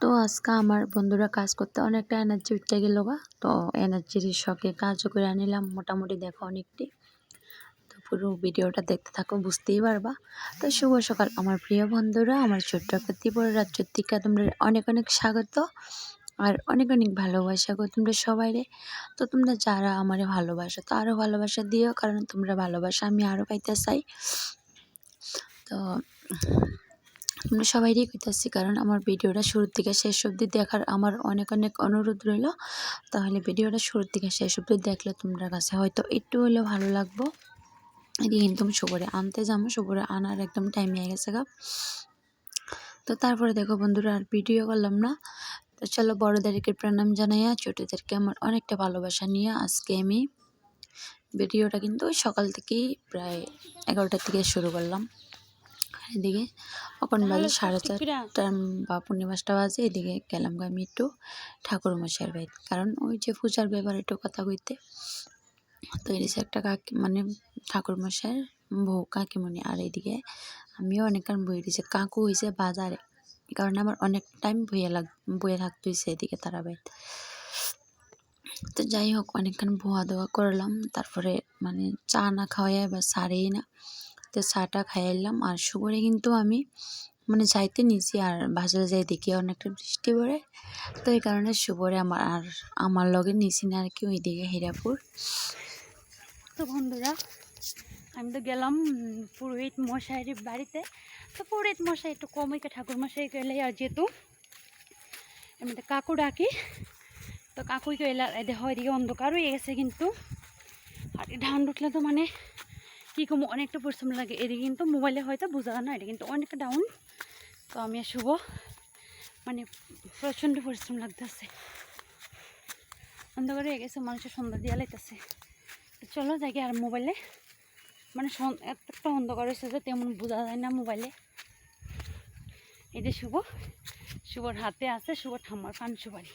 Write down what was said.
তো আজকে আমার বন্ধুরা কাজ করতে অনেকটা এনার্জি উঠতে গেল গা। তো এনার্জির শখে কাজও করে আনিলাম মোটামুটি দেখো অনেকটি। তো পুরো ভিডিওটা দেখতে থাকো, বুঝতেই পারবা। তো শুভ সকাল আমার প্রিয় বন্ধুরা, আমার ছোট্ট ত্রিপুরা রাজ্যের থেকে তোমরা অনেক অনেক স্বাগত আর অনেক অনেক ভালোবাসা গো তোমরা সবাই রে। তো তোমরা যারা আমারে ভালোবাসো তো আরও ভালোবাসা দিও, কারণ তোমরা ভালোবাসা আমি আরও পাইতে চাই। তো তোমরা সবাইরই কইতাছি, কারণ আমার ভিডিওটা শুরুর থেকে শেষ অবধি দেখার আমার অনেক অনেক অনুরোধ রইল। তাহলে ভিডিওটা শুরুর থেকে শেষ অবধি দেখলে তোমরা কাছে হয়তো একটু হলেও ভালো লাগবো। এদিকে কিন্তু আমি শুভরে আনতে যাব, শুভরে আনার একদম টাইম হয়ে গেছে গা। তো তারপরে দেখো বন্ধুরা, আর ভিডিও করলাম না। তো চলো বড়োদেরকে প্রণাম জানাইয়া ছোটোদেরকে আমার অনেকটা ভালোবাসা নিয়ে আজকে আমি ভিডিওটা কিন্তু সকাল থেকেই প্রায় এগারোটার থেকে শুরু করলাম। এদিকে এখন বাজে সাড়ে চারটা বা পূর্ণিমাসটা পাঁচটা বাজে এদিকে গেলাম আমি একটু ঠাকুর মশাইয়ের বাড়ি কারণ ওই যে পূজার ব্যাপারে একটু কথা কইতে। তো এদিকে একটা কাকি মানে ঠাকুর মশাইয়ের বউ কাকিমণি। আর এদিকে আমিও অনেকক্ষণ বই দিয়েছি কাকু হয়েছে বাজারে। কারণ আমার অনেক টাইম বইয়ে লাগ বইয়ে থাকতে হয়েছে এদিকে তারা বাড়িতে। তো যাই হোক অনেকক্ষণ ভোয়া দেওয়া করলাম। তারপরে মানে চা না খাওয়াই বা সারেই না। তো চাটা খাইলাম আর শুভরে কিন্তু আমি মানে যাইতে নিছি, আর বাজারে যাই দেখি অনেকটা বৃষ্টি পড়ে। তো এই কারণে শুভরে আমার আর আমার লগে নিছি না আর কি ওইদিকে হীরাপুর। তো বন্ধুরা, আমি তো গেলাম পুরোহিত মশাইয়ের বাড়িতে। তো পুরোহিত মশাই একটু কমইকে ঠাকুর মশাই গেলে আর যেহেতু এমনিতে কাকু ডাকি, তো কাকুই গেলে হয় এদিকে অন্ধকার হয়ে গেছে কিন্তু। আর ধান উঠলে তো মানে কী কম অনেকটা পরিশ্রম লাগে। এদিকে কিন্তু মোবাইলে হয়তো বোঝা যায় না, এটা কিন্তু অনেকটা ডাউন তো আমি শুভ মানে প্রচণ্ড পরিশ্রম লাগতেছে। অন্ধকারে হয়ে গেছে, মানুষের সন্ধ্যা দিয়া লাইতেছে। চলো যাই আর মোবাইলে মানে এতটা অন্ধকার হয়েছে যে তেমন বোঝা যায় না মোবাইলে এই যে শুভ, শুভর হাতে আছে, শুভ ঠাম্মার পান সুপারি